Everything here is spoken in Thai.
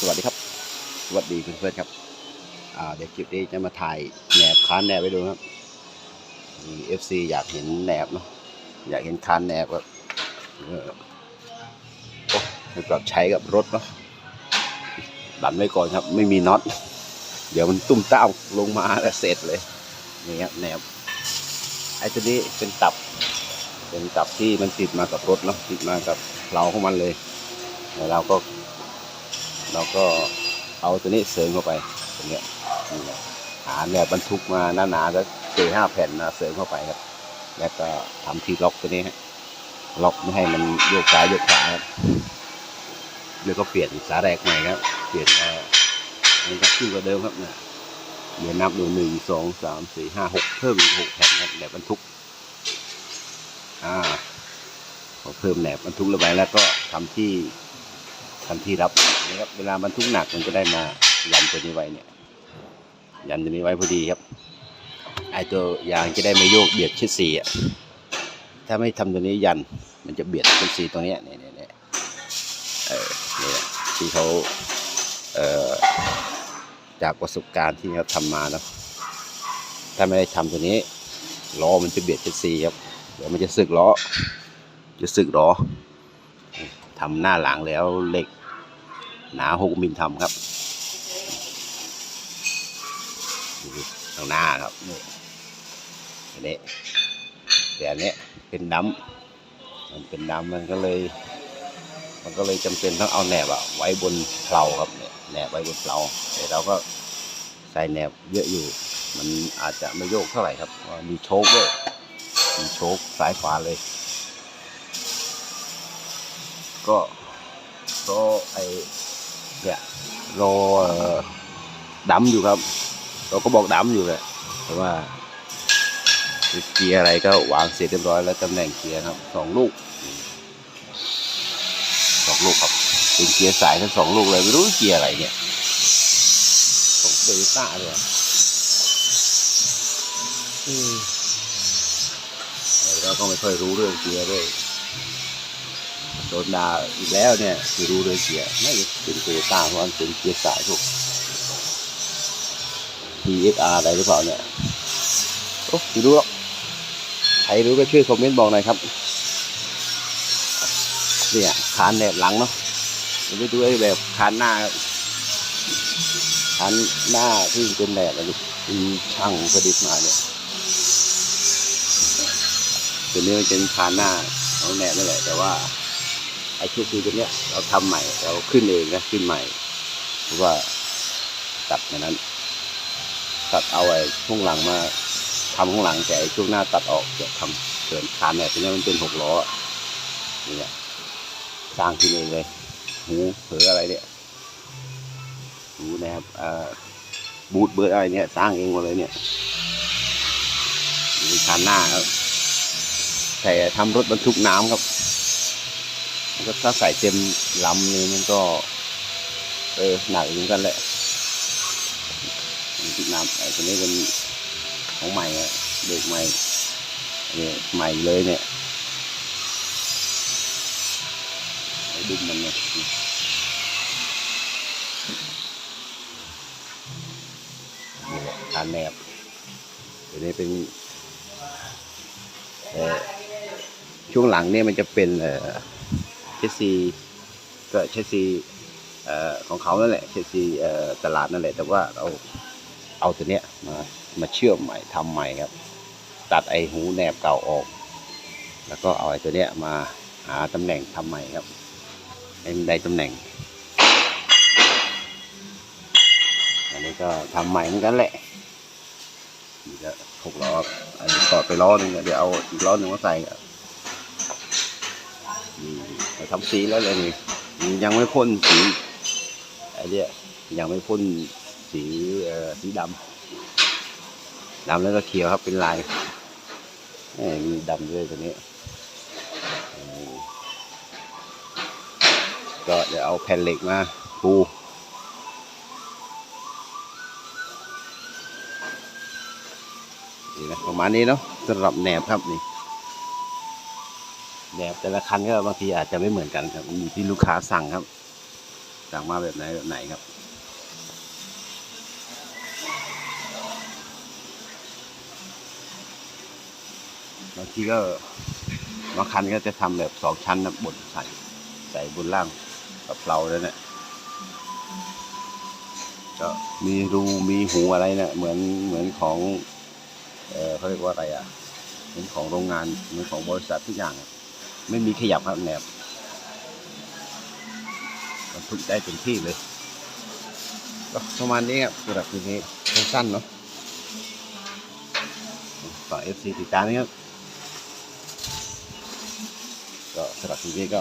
สวัสดีครับ สวัสดีเพื่อนๆครับ อ่าเดี๋ยวคลิปนี้จะมาถ่ายแหนบคานแหนบไปดูครับมีเอฟซีอยากเห็นแหนบเนาะอยากเห็นคานแหนบแบบเออโอ้ให้ปรับใช้กับรถเนาะดันไว้ก่อนครับ ไม่มีน็อตเดี๋ยวมันตุ้มเต้าลงมาแล้วเสร็จเลยนี่ครับแหนบไอ้ตัวนี้เป็นตับ เป็นตับที่มันติดมากับรถเนาะติดมากับเราของมันเลยแล้วเราก็ เราก็เอาตัวนี้เสริมเข้าไปตรงเนี้ยนี่แหละหาแบบบรรทุกมาหนาๆแล้วเจห้าแผ่นนะเสริมเข้าไปครับ แล้วก็ทำที่ล็อกตัวนี้ฮะล็อกไม่ให้มันโยกซ้ายโยกขวาครับแล้วก็เปลี่ยนสาแรกใหม่ครับ เปลี่ยนเอ่อมันจะขึ้นกว่าเดิมครับเนี่ยเดี๋ยวนับดูหนึ่งสองสามสี่ห้าหกเพิ่มอีกหกแผ่นครับแบบบรรทุก อ่าพอเพิ่มแหนบบรรทุกลงไปแล้วก็ทำที่ ทำที่รับนะครับเวลาบรรทุกหนักมันก็ได้มายันตัวนี้ไว้เนี่ย ยันตัวนี้ไว้พอดีครับไอตัวยางจะได้ไม่โยกเบียดชิดสีอะถ้าไม่ทำตัวนี้ยันมันจะเบียดชิดสีตรงนี้เนี่ยเนี่ยเนี่ยเออเนี่ยที่เขาเอ่อจากประสบการณ์ที่เขาทำมาแล้วถ้าไม่ได้ทำตัวนี้ล้อมันจะเบียดชิดสีครับเดี๋ยวมันจะสึกล้อจะสึกล้อทำหน้าหลังแล้วเหล็ก หนาหกมิลทำครับดูข้างหน้าครับนี่อันนี้แต่อันเนี้ยเป็นดำมันเป็นดำมันก็เลย มันก็เลยจำเป็นต้องเอาแหนบอะไว้บนเพลาครับเนี่ยแหนบไว้บนเพลาแต่เราก็ใส่แหนบเยอะอยู่ มันอาจจะไม่โยกเท่าไหร่ครับมีโชคด้วยมีโชคซ้ายขวาเลย ก็ก็ไอ เนี่ยรอเอ่อดำอยู่ครับ เราก็บอกดำอยู่แหละแต่ว่าเกียร์อะไรก็วางเสร็จเรียบร้อยแล้วตำแหน่งเกียร์ครับสองลูกสองลูกครับเป็นเกียร์สายทั้งสองลูกเลยไม่รู้เกียร์อะไรเนี่ยของโตโยต้าเลยอะอืมเราก็ไม่ค่อยรู้เรื่องเกียร์ด้วย โดนด่าอีกแล้วเนี่ยไม่รู้เลยเกียร์ไม่เป็นโตโยต้าเพราะมันเป็นเกียร์สายพวก TXR อะไรหรือเปล่าเนี่ยโอ้ไม่รู้หรอกใครรู้ก็ช่วยคอมเมนต์บอกหน่อยครับ เนี่ยคานแหนบหลังเนาะเราไปดูไอ้แบบคานหน้าคานหน้าที่เป็นแหนบอะไรมีช่างประดิษฐ์มาเนี่ยตัวนี้มันเป็นคานหน้าของแหนบนั่นแหละแต่ว่า ไอ้ชุดคือตัวเนี้ยเราทำใหม่ เราขึ้นเองนะขึ้นใหม่เพราะว่าตัดในนั้น ตัดเอาไอ้ช่วงหลังมาทำข้างหลังแต่ไอ้ช่วงหน้าตัดออกจะทำเกินคานเนี่ยตัวนี้มันเป็นหกล้อนี่แหละสร้างขึ้นเองเลยหูเผลออะไรเนี่ยหูนะครับอ่าบูทเบิร์ดอะไรเนี่ยสร้างเองหมดเลยเนี่ยมีคานหน้าครับแต่ทำรถบรรทุกน้ำครับ ก็ถ้าใส่เต็มลำนี่มันก็ เออหนักเหมือนกันแหละติดน้ำไอ้ตัวนี้เป็นของใหม่เด็กใหม่เนี่ยใหม่เลยเนี่ยไอ้ดุมมันเนี่ยทานแนบตัวนี้เป็นช่วงหลังเนี่ยมันจะเป็นเออ เชสซีก็เชสซีของเขานั่นแหละเชสซีตลาดนั่นแหละ แต่ว่าเราเอาตัวเนี้ยมามาเชื่อมใหม่ทำใหม่ครับ ตัดไอหูแหนบเก่าออก แล้วก็เอาไอตัวเนี้ยมาหาตำแหน่งทำใหม่ครับให้มันได้ตำแหน่ง อันนี้ก็ทำใหม่เหมือนกันแหละนี่ก็หกล้ออันนี้ต่อไปล้อหนึงเดี๋ยวเอาอีกล้อหนึ่งมาใส่ครับ ทำสีแล้วเลยนี่ยังไม่พ่นสีไอ้เนี่ยยังไม่พ่นสีเอ่อสีดำดำแล้วก็เขียวครับเป็นลายมีดำด้วยตัวนี้ก็เดี๋ยวเอาแผ่นเหล็กมาปูนี่นะประมาณนี้เนาะสำหรับแหนบครับนี่ แบบแต่ละคันก็บางทีอาจจะไม่เหมือนกันครับมันอยู่ที่ลูกค้าสั่งครับ สั่งมาแบบไหนแบบไหนครับบางทีก็บางคันก็จะทำแบบสองชั้นนะบนใส่ใส่บนล่างกับเราแล้วเนี่ยก็มีรูมีหูอะไรเนี่ยเหมือนเหมือนของ เออเขาเรียกว่าอะไรอะเหมือนของโรงงานเหมือนของบริษัททุกอย่างอะ ไม่มีขยับครับแหนบมันทุกได้เต็มที่เลยก็ประมาณนี้ครับสำหรับคลิปนี้สั้นๆเนาะฝากเอฟซีติดตามนะครับก็สำหรับคลิปนี้ก็